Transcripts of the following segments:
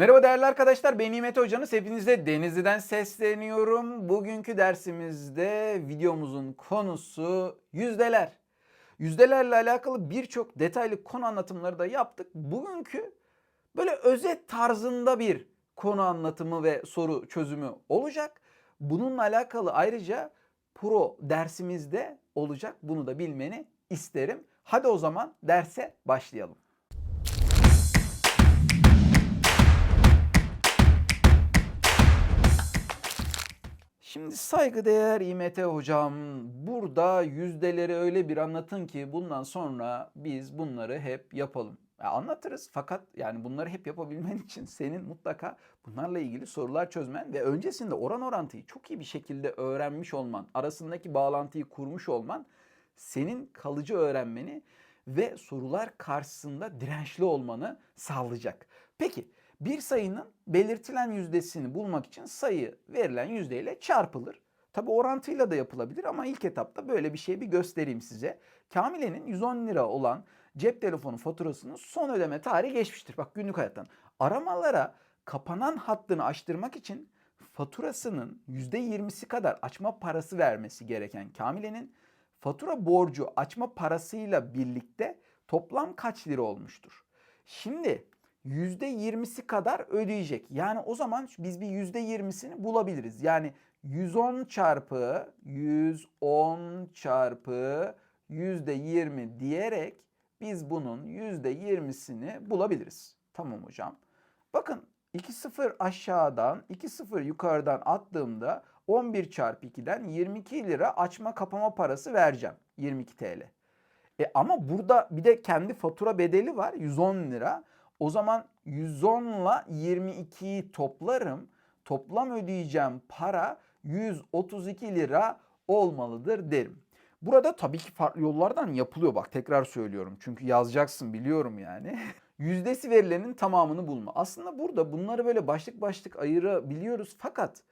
Merhaba değerli arkadaşlar, ben Nimet Hocanız. Hepinize Denizli'den sesleniyorum. Bugünkü dersimizde videomuzun konusu yüzdeler. Yüzdelerle alakalı birçok detaylı konu anlatımları da yaptık. Bugünkü böyle özet tarzında bir konu anlatımı ve soru çözümü olacak. Bununla alakalı ayrıca pro dersimizde olacak. Bunu da bilmeni isterim. Hadi o zaman derse başlayalım. Şimdi saygıdeğer İMT hocam burada yüzdeleri öyle bir anlatın ki bundan sonra biz bunları hep yapalım. Ya anlatırız fakat yani bunları hep yapabilmen için senin mutlaka bunlarla ilgili sorular çözmen ve öncesinde oran orantıyı çok iyi bir şekilde öğrenmiş olman, arasındaki bağlantıyı kurmuş olman senin kalıcı öğrenmeni ve sorular karşısında dirençli olmanı sağlayacak. Peki bir sayının belirtilen yüzdesini bulmak için sayı verilen yüzdeyle çarpılır. Tabi orantıyla da yapılabilir ama ilk etapta böyle bir şey bir göstereyim size. Kamile'nin 110 lira olan cep telefonu faturasının son ödeme tarihi geçmiştir. Bak günlük hayattan. Aramalara kapanan hattını açtırmak için faturasının %20'si kadar açma parası vermesi gereken Kamile'nin fatura borcu açma parasıyla birlikte toplam kaç lira olmuştur? Şimdi %20'si kadar ödeyecek. Yani o zaman biz bir %20'sini bulabiliriz. Yani 110 çarpı 110 çarpı %20 diyerek biz bunun %20'sini bulabiliriz. Tamam hocam. Bakın 2 sıfır aşağıdan 2 sıfır yukarıdan attığımda 11 çarpı 2'den 22 lira açma kapama parası vereceğim. 22 TL. E ama burada bir de kendi fatura bedeli var 110 lira. O zaman 110 ile 22'yi toplarım. Toplam ödeyeceğim para 132 lira olmalıdır derim. Burada tabii ki farklı yollardan yapılıyor bak tekrar söylüyorum. Çünkü yazacaksın biliyorum yani. Yüzdesi verilenin tamamını bulma. Aslında burada bunları böyle başlık başlık ayırabiliyoruz fakat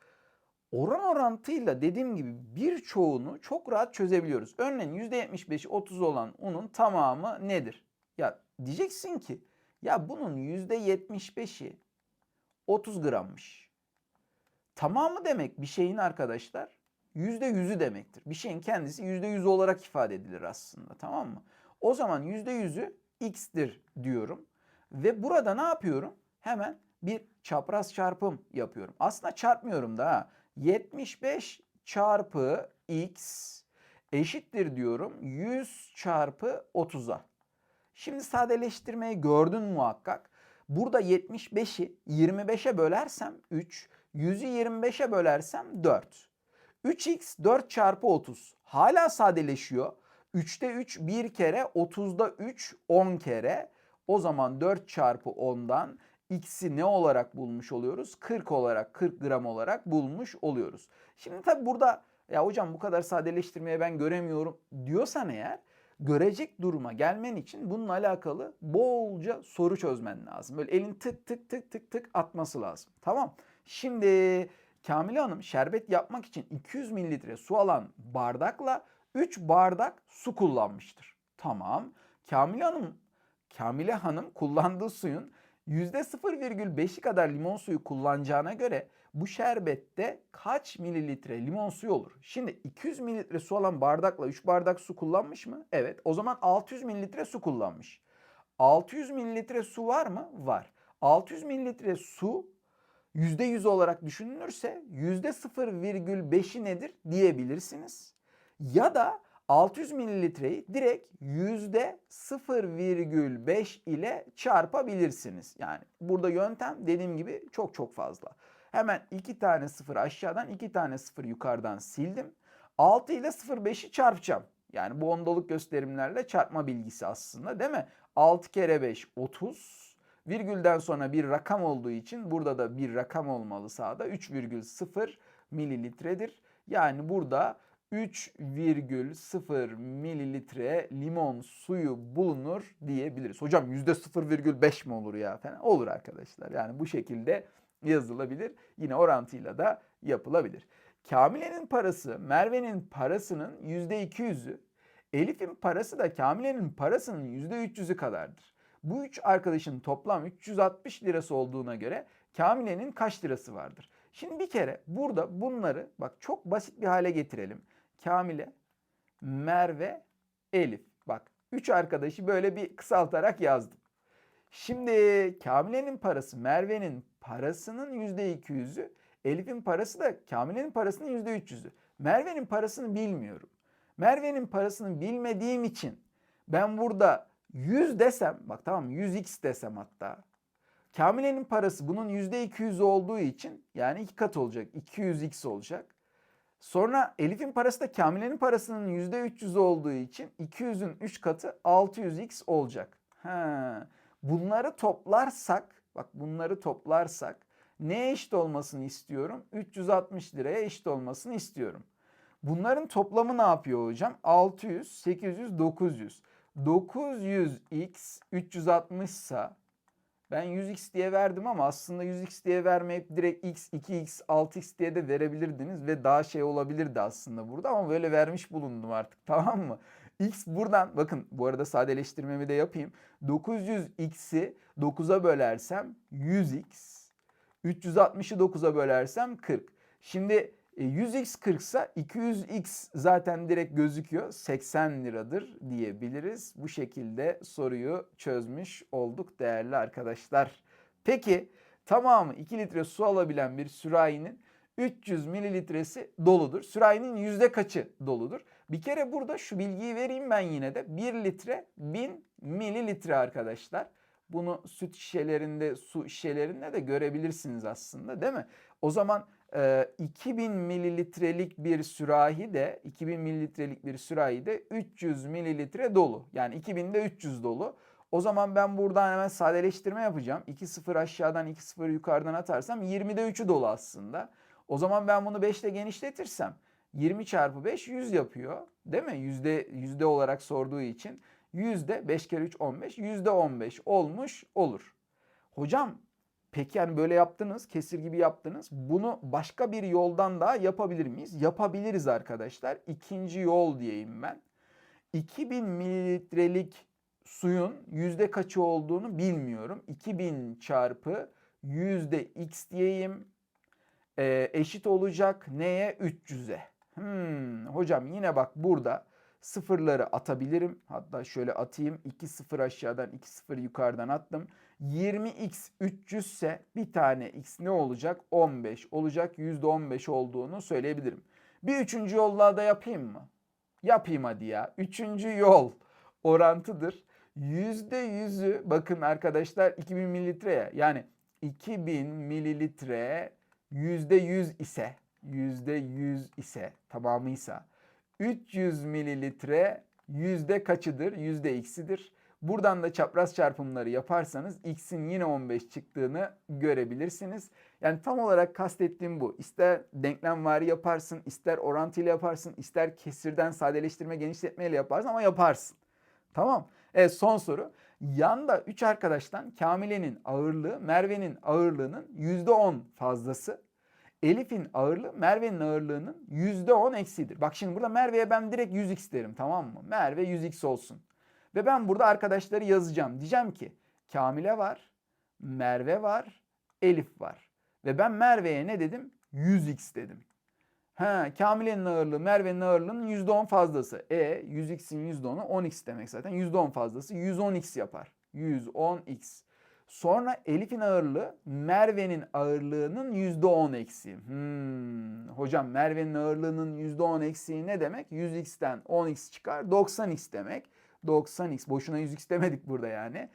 oran orantıyla dediğim gibi birçoğunu çok rahat çözebiliyoruz. Örneğin %75'i 30 olan unun tamamı nedir? Ya diyeceksin ki ya bunun %75'i 30 grammış. Tamamı demek bir şeyin arkadaşlar %100'ü demektir. Bir şeyin kendisi %100 olarak ifade edilir aslında tamam mı? O zaman %100'ü x'tir diyorum. Ve burada ne yapıyorum? Hemen bir çapraz çarpım yapıyorum. Aslında çarpmıyorum da ha. 75 çarpı x eşittir diyorum 100 çarpı 30'a. Şimdi sadeleştirmeyi gördün muhakkak. Burada 75'i 25'e bölersem 3, 100'ü 25'e bölersem 4. 3x 4 çarpı 30. Hala sadeleşiyor. 3'te 3 bir kere, 30'da 3 10 kere. O zaman 4 çarpı 10'dan x'i ne olarak bulmuş oluyoruz? 40 olarak, 40 gram olarak bulmuş oluyoruz. Şimdi tabi burada ya hocam bu kadar sadeleştirmeye ben göremiyorum diyorsan eğer görecek duruma gelmen için bununla alakalı bolca soru çözmen lazım. Böyle elin tık tık tık tık tık atması lazım. Tamam. Şimdi Kamile Hanım şerbet yapmak için 200 mililitre su alan bardakla 3 bardak su kullanmıştır. Tamam. Kamile Hanım Kamile Hanım kullandığı suyun %0,5'i kadar limon suyu kullanacağına göre bu şerbette kaç mililitre limon suyu olur? Şimdi 200 mililitre su alan bardakla 3 bardak su kullanmış mı? Evet. O zaman 600 mililitre su kullanmış. 600 mililitre su var mı? Var. 600 mililitre su %100 olarak düşünülürse %0,5'i nedir diyebilirsiniz. Ya da 600 mililitreyi direkt %0,5 ile çarpabilirsiniz. Yani burada yöntem dediğim gibi çok çok fazla. Hemen iki tane sıfır aşağıdan iki tane sıfır yukarıdan sildim. 6 ile 0,5'i çarpacağım. Yani bu ondalık gösterimlerle çarpma bilgisi aslında değil mi? 6 kere 5 30. Virgülden sonra bir rakam olduğu için burada da bir rakam olmalı sağda. 3,0 mililitredir. Yani burada 3,0 mililitre limon suyu bulunur diyebiliriz. Hocam %0,5 mi olur ya falan? Olur arkadaşlar. Yani bu şekilde yazılabilir. Yine orantıyla da yapılabilir. Kamile'nin parası Merve'nin parasının %200'ü, Elif'in parası da Kamile'nin parasının %300'ü kadardır. Bu üç arkadaşın toplam 360 lirası olduğuna göre Kamile'nin kaç lirası vardır? Şimdi bir kere burada bunları bak çok basit bir hale getirelim. Kamile, Merve, Elif. Bak üç arkadaşı böyle bir kısaltarak yazdım. Şimdi Kamile'nin parası Merve'nin parasının %200'ü, Elif'in parası da Kamile'nin parasının %300'ü. Merve'nin parasını bilmiyorum. Merve'nin parasını bilmediğim için ben burada 100 desem, bak tamam 100x desem hatta. Kamile'nin parası bunun %200 olduğu için yani iki kat olacak. 200x olacak. Sonra Elif'in parası da Kamile'nin parasının %300 olduğu için 200'ün 3 katı 600x olacak. Ha. Bunları toplarsak, bak bunları toplarsak neye eşit olmasını istiyorum? 360 liraya eşit olmasını istiyorum. Bunların toplamı ne yapıyor hocam? 600, 800, 900. 900x 360 ise ben 100x diye verdim ama aslında 100x diye vermeyip direkt x, 2x, 6x diye de verebilirdiniz ve daha şey olabilirdi aslında burada ama böyle vermiş bulundum artık tamam mı? x buradan bakın bu arada sadeleştirmemi de yapayım. 900x'i 9'a bölersem 100x, 360'ı 9'a bölersem 40. Şimdi 100x 40 ise 200x zaten direkt gözüküyor. 80 liradır diyebiliriz. Bu şekilde soruyu çözmüş olduk değerli arkadaşlar. Peki tamamı 2 litre su alabilen bir sürahinin 300 mililitresi doludur. Sürahinin yüzde kaçı doludur? Bir kere burada şu bilgiyi vereyim ben yine de. 1 litre 1000 mililitre arkadaşlar. Bunu süt şişelerinde, su şişelerinde de görebilirsiniz aslında değil mi? O zaman 2000 mililitrelik bir sürahi de 2000 mililitrelik bir sürahi de 300 mililitre dolu. Yani 2000 de 300 dolu. O zaman ben buradan hemen sadeleştirme yapacağım. 2 sıfır aşağıdan 2 sıfır yukarıdan atarsam 20'de 3'ü dolu aslında. O zaman ben bunu 5 ile genişletirsem 20 çarpı 5 100 yapıyor. Değil mi? Yüzde, yüzde olarak sorduğu için. Yüzde 5 kere 3 15. Yüzde 15 olmuş olur. Hocam peki yani böyle yaptınız, kesir gibi yaptınız. Bunu başka bir yoldan daha yapabilir miyiz? Yapabiliriz arkadaşlar. İkinci yol diyeyim ben. 2000 mililitrelik suyun yüzde kaçı olduğunu bilmiyorum. 2000 çarpı yüzde x diyeyim. Ee, eşit olacak neye? 300'e. Hmm, hocam yine bak burada sıfırları atabilirim. Hatta şöyle atayım. 2 sıfır aşağıdan 2 sıfır yukarıdan attım. 20x 300 ise bir tane x ne olacak? 15 olacak. %15 olduğunu söyleyebilirim. Bir üçüncü yolla da yapayım mı? Yapayım hadi ya. Üçüncü yol orantıdır. %100'ü bakın arkadaşlar 2000 mililitreye yani 2000 mililitre %100 ise %100 ise tamamıysa 300 mililitre yüzde kaçıdır? Yüzde x'idir. Buradan da çapraz çarpımları yaparsanız x'in yine 15 çıktığını görebilirsiniz. Yani tam olarak kastettiğim bu. İster denklemvari yaparsın, ister orantıyla yaparsın, ister kesirden sadeleştirme, genişletmeyle yaparsın ama yaparsın. Tamam. Evet son soru. Yanda 3 arkadaştan Kamile'nin ağırlığı Merve'nin ağırlığının %10 fazlası. Elif'in ağırlığı Merve'nin ağırlığının %10 eksidir. Bak şimdi burada Merve'ye ben direkt 100x derim tamam mı? Merve 100x olsun. Ve ben burada arkadaşları yazacağım. Diyeceğim ki Kamile var, Merve var, Elif var. Ve ben Merve'ye ne dedim? 100x dedim. Ha, Kamile'nin ağırlığı Merve'nin ağırlığının %10 fazlası. E 100x'in %10'u 10x demek zaten. %10 fazlası 110x yapar. 110x. Sonra Elif'in ağırlığı Merve'nin ağırlığının %10 eksiği. Hmm, hocam Merve'nin ağırlığının %10 eksiği ne demek? 100x'ten 10x çıkar 90x demek. 90x boşuna 100x demedik burada yani.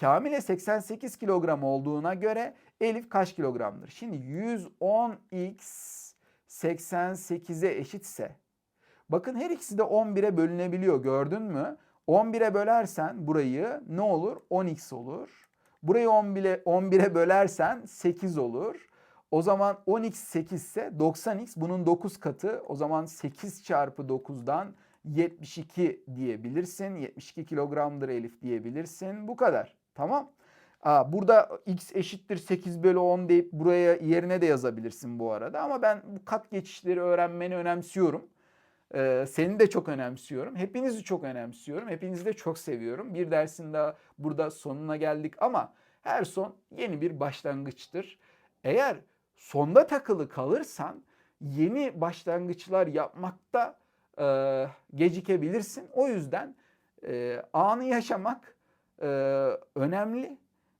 Kamile 88 kilogram olduğuna göre Elif kaç kilogramdır? Şimdi 110x 88'e eşitse bakın her ikisi de 11'e bölünebiliyor gördün mü? 11'e bölersen burayı ne olur? 10x olur. Burayı 11'e 11'e bölersen 8 olur. O zaman 10x 8 ise 90x bunun 9 katı. O zaman 8 çarpı 9'dan 72 diyebilirsin. 72 kilogramdır Elif diyebilirsin. Bu kadar. Tamam. Aa, burada x eşittir 8 bölü 10 deyip buraya yerine de yazabilirsin bu arada. Ama ben bu kat geçişleri öğrenmeni önemsiyorum. Ee, seni de çok önemsiyorum. Hepinizi çok önemsiyorum. Hepinizi de çok seviyorum. Bir dersin daha burada sonuna geldik ama her son yeni bir başlangıçtır. Eğer sonda takılı kalırsan yeni başlangıçlar yapmakta e, gecikebilirsin. O yüzden e, anı yaşamak e, önemli.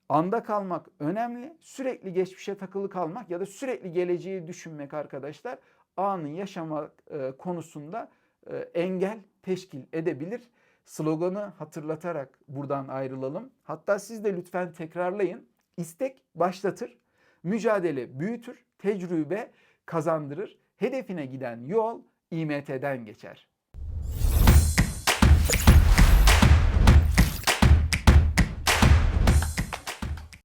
Anda kalmak önemli. Sürekli geçmişe takılı kalmak ya da sürekli geleceği düşünmek arkadaşlar anı yaşamak e, konusunda e, engel teşkil edebilir. Sloganı hatırlatarak buradan ayrılalım. Hatta siz de lütfen tekrarlayın. İstek başlatır, mücadele büyütür, tecrübe kazandırır. Hedefine giden yol İMT'den geçer.